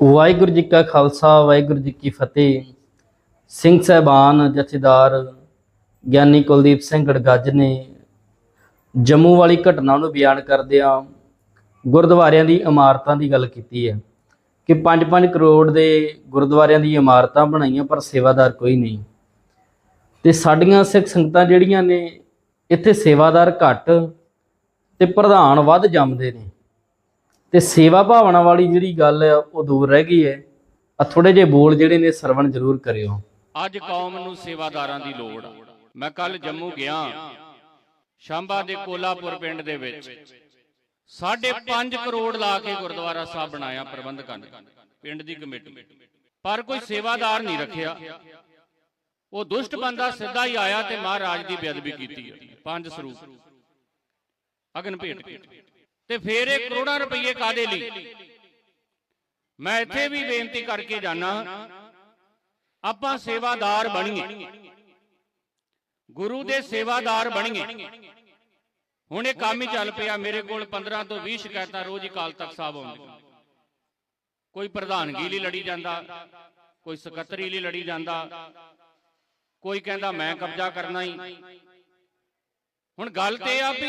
ਵਾਹਿਗੁਰੂ ਜੀ ਕਾ ਖਾਲਸਾ, ਵਾਹਿਗੁਰੂ ਜੀ ਕੀ ਫਤਿਹ। ਸਿੰਘ ਸਹਿਬਾਨ, ਜਥੇਦਾਰ ਗਿਆਨੀ ਕੁਲਦੀਪ ਸਿੰਘ ਗੜਗੱਜ ਨੇ ਜੰਮੂ ਵਾਲੀ ਘਟਨਾ ਨੂੰ ਬਿਆਨ ਕਰਦਿਆਂ ਗੁਰਦੁਆਰਿਆਂ ਦੀ ਇਮਾਰਤਾਂ ਦੀ ਗੱਲ ਕੀਤੀ ਹੈ ਕਿ 5-5 ਕਰੋੜ ਦੇ ਗੁਰਦੁਆਰਿਆਂ ਦੀ ਇਮਾਰਤਾਂ ਬਣਾਈਆਂ, ਪਰ ਸੇਵਾਦਾਰ ਕੋਈ ਨਹੀਂ। ਤੇ ਸਾਡੀਆਂ ਸਿੱਖ ਸੰਗਤਾਂ ਜਿਹੜੀਆਂ ਨੇ, ਇੱਥੇ ਸੇਵਾਦਾਰ ਘੱਟ ਤੇ ਪ੍ਰਧਾਨ ਵੱਧ ਜੰਮਦੇ ਨੇ। ਤੇ ਸੇਵਾ ਭਾਵਨਾ ਵਾਲੀ ਜਿਹੜੀ ਗੱਲ ਹੈ ਉਹ ਦੂਰ ਰਹਿ ਗਈ ਹੈ। ਆ ਥੋੜੇ ਜਿਹੇ ਬੋਲ ਜਿਹੜੇ ਨੇ, ਸਰਵਣ ਜ਼ਰੂਰ ਕਰਿਓ। ਅੱਜ ਕੌਮ ਨੂੰ ਸੇਵਾਦਾਰਾਂ ਦੀ ਲੋੜ ਆ। ਮੈਂ ਕੱਲ ਜੰਮੂ ਗਿਆ। ਸ਼ਾਂਬਾ ਦੇ ਕੋਲਾਪੁਰ ਪਿੰਡ ਦੇ ਵਿੱਚ 5.5 ਕਰੋੜ ਲਾ ਕੇ ਗੁਰਦੁਆਰਾ ਸਾਹਿਬ ਬਣਾਇਆ ਪ੍ਰਬੰਧਕਾਂ ਨੇ ਪਿੰਡ ਦੀ ਕਮੇਟੀ। ਪਰ ਕੋਈ ਸੇਵਾਦਾਰ ਨਹੀਂ ਰੱਖਿਆ। ਉਹ ਦੁਸ਼ਟ ਬੰਦਾ ਸਿੱਧਾ ਹੀ ਆਇਆ ਤੇ ਮਹਾਰਾਜ ਦੀ ਬੇਅਦਬੀ ਕੀਤੀ ਪੰਜ ਸਰੂਪ। ਅਗਨ ਭੇਟ ਕੀਤੀ ਤੇ ਫੇਰ ਇਹ ਕਰੋੜਾਂ ਰੁਪਏ ਕਾਦੇ ਲਈ? ਮੈਂ ਇੱਥੇ ਵੀ ਬੇਨਤੀ ਕਰਕੇ ਜਾਣਾ ਆਪਾਂ ਸੇਵਾਦਾਰ ਬਣੀਏ। ਗੁਰੂ ਦੇ ਸੇਵਾਦਾਰ ਬਣੀਏ। ਹੁਣ ਇਹ ਕੰਮ ਹੀ ਚੱਲ ਪਿਆ ਮੇਰੇ ਕੋਲ 15 ਤੋਂ 20 ਸ਼ਿਕਾਇਤਾਂ ਰੋਜ਼ ਹੀ ਕਾਲ ਤੱਕ ਸਾਹਿਬ ਆਉਂਦੀਆਂ। ਕੋਈ ਪ੍ਰਧਾਨਗੀ ਲਈ ਲੜੀ ਜਾਂਦਾ ਕੋਈ ਸਕੱਤਰੀ ਲਈ ਲੜੀ ਜਾਂਦਾ ਕੋਈ ਕਹਿੰਦਾ ਮੈਂ ਕਬਜ਼ਾ ਕਰਨਾ ਹੀ। ਹੁਣ ਗੱਲ ਤੇ ਆ ਵੀ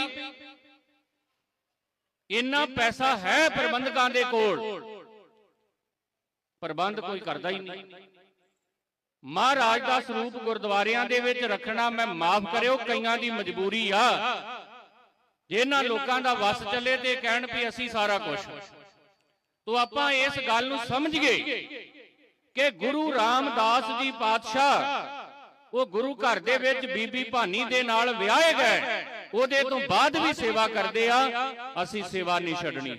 ਇੰਨਾ ਪੈਸਾ ਹੈ ਪ੍ਰਬੰਧਕਾਂ ਦੇ ਕੋਲ। ਪ੍ਰਬੰਧ ਕੋਈ ਕਰਦਾ ਹੀ ਨਹੀਂ। ਮਹਾਰਾਜ ਦਾ ਸਰੂਪ ਗੁਰਦੁਆਰਿਆਂ ਦੇ ਵਿੱਚ ਰੱਖਣਾ ਮੈਂ ਮਾਫ ਕਰਿਓ ਕਈਆਂ ਦੀ ਮਜਬੂਰੀ ਆ। ਜਿਹਨਾਂ ਲੋਕਾਂ ਦਾ ਵਸ ਚੱਲੇ ਤੇ ਕਹਿਣ ਵੀ ਅਸੀਂ ਸਾਰਾ ਕੁਝ ਤੋ ਆਪਾਂ ਇਸ ਗੱਲ ਨੂੰ ਸਮਝੀਏ ਕਿ ਗੁਰੂ ਰਾਮਦਾਸ ਜੀ ਪਾਤਸ਼ਾਹ ਉਹ ਗੁਰੂ ਘਰ ਦੇ ਵਿੱਚ ਬੀਬੀ ਭਾਨੀ ਦੇ ਨਾਲ ਵਿਆਹੇ ਗਏ। ਉਹਦੇ ਤੋਂ ਬਾਅਦ ਵੀ ਸੇਵਾ ਕਰਦੇ ਆ ਅਸੀਂ ਸੇਵਾ ਨਹੀਂ ਛੱਡਣੀ।